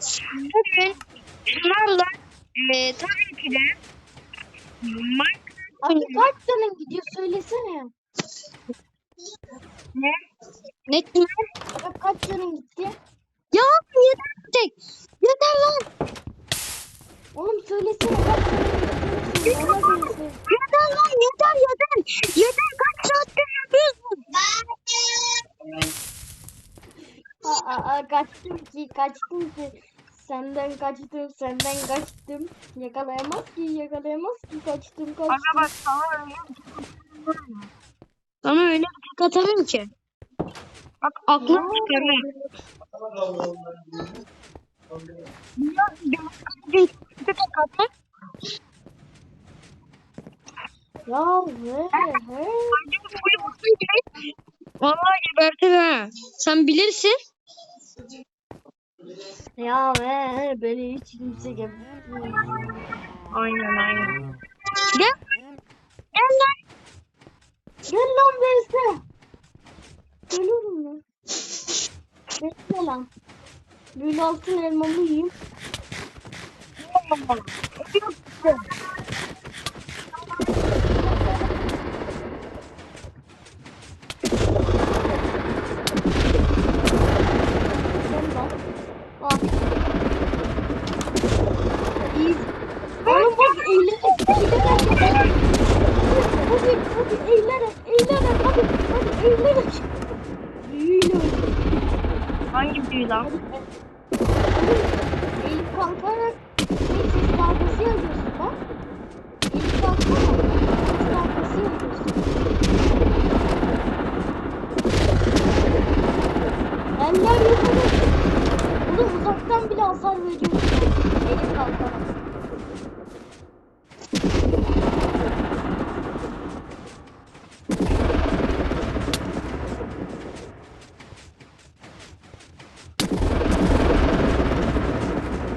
Bugün şunlarla e, tabii ki de Minecraft oynayacağız. kaç canın gidiyor söylesene. Ne? Ne diyor? Abi kaç canın gitti? Ya yeter artık. Yeter lan. Oğlum söylesene kaç canın gitti? Söyle, Ona göre söyle. Yeter lan yeter yeter. Yeter kaç saattir yapıyorsun? Aa, aa, kaçtım ki kaçtım ki. Senden kaçtım senden kaçtım. Yakalayamaz ki yakalayamaz ki kaçtım kaçtım. Aga bak sana öyle bir tek atarım. Sana öyle bir atarım ki. Bak aklım çıkarır. Ya bir tek atar. Ya ve he. Vallahi gebertir ha. Sen bilirsin. Ya ve beni hiç kimse gebertmiyor. Aynen aynen. Gel. Gel lan. Gel lan Beste. Geliyorum lan. Bekle lan. Böyle altın elmamı yiyeyim. Sen Hangi büyü lan? Eğilip kalkarak ses dalgası yazıyorsun bak. Eğilip kalkarak ses dalgası yazıyorsun. Eller yukarı. Oğlum uzaktan bile hasar veriyorsun. Eğilip kalkarak.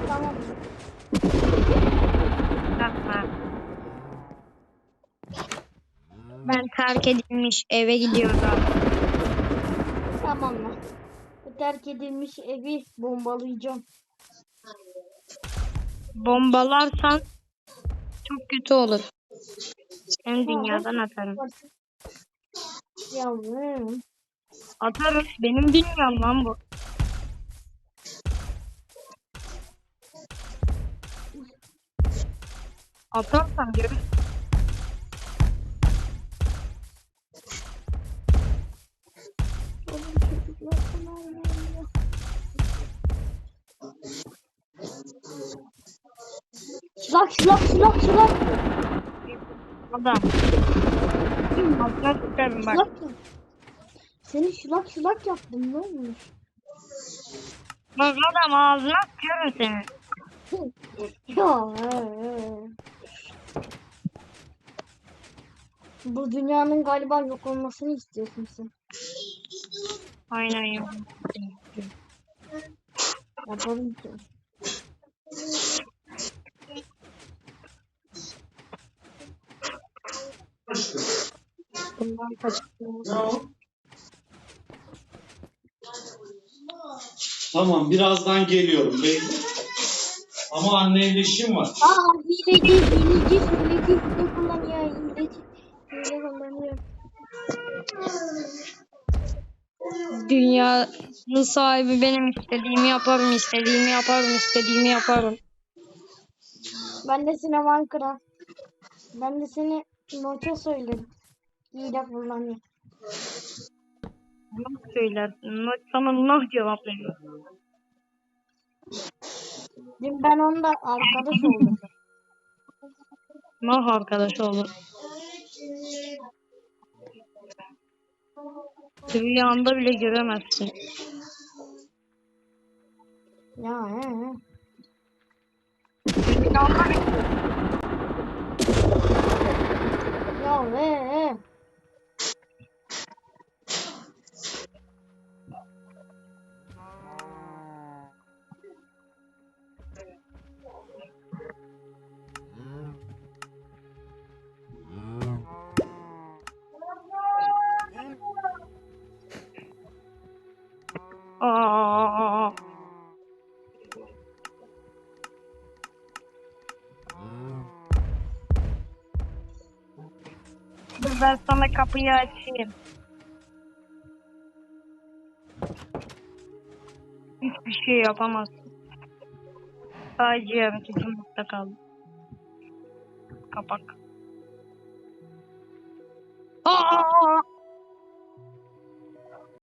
Tamam. Yapma. Ben terk edilmiş eve gidiyorum. Tamam mı? Bu terk edilmiş evi bombalayacağım. Bombalarsan çok kötü olur. Seni dünyadan atarım. Yavrum. Atarım. Benim dünyam lan bu. Atarsan görürsün. Şılak şılak şılak şılak. Adam. Altına sıkarım bak. Yap. Seni şılak şılak yaptım ne olmuş? Bak adam ağzına sıkarım seni. Ya. Bu dünyanın galiba yok olmasını istiyorsun sen. Aynen ya. Yapalım ki. Bundan kaçıyorum. Tamam birazdan geliyorum bekle. Ama anneyle işim var. Aa hileci hileci hileci hile kullanıyor hileci. Hile kullanıyor. Dünyanın sahibi benim istediğimi yaparım, istediğimi yaparım, istediğimi yaparım. Ben de seni Minecraft. Ben de seni Noça söylerim. Hile kullanıyor. Nasıl söylersin? Nah- Sana nah cevap veriyor. Dün ben onunla arkadaş oldum. Nah arkadaş olur. Rüyanda bile göremezsin. Ya he he. Rüyanda bile Ya Dur ben sana kapıyı açayım. Hiçbir şey yapamazsın. Sadece yarım tutulmakta kaldı. Kapak. Aa!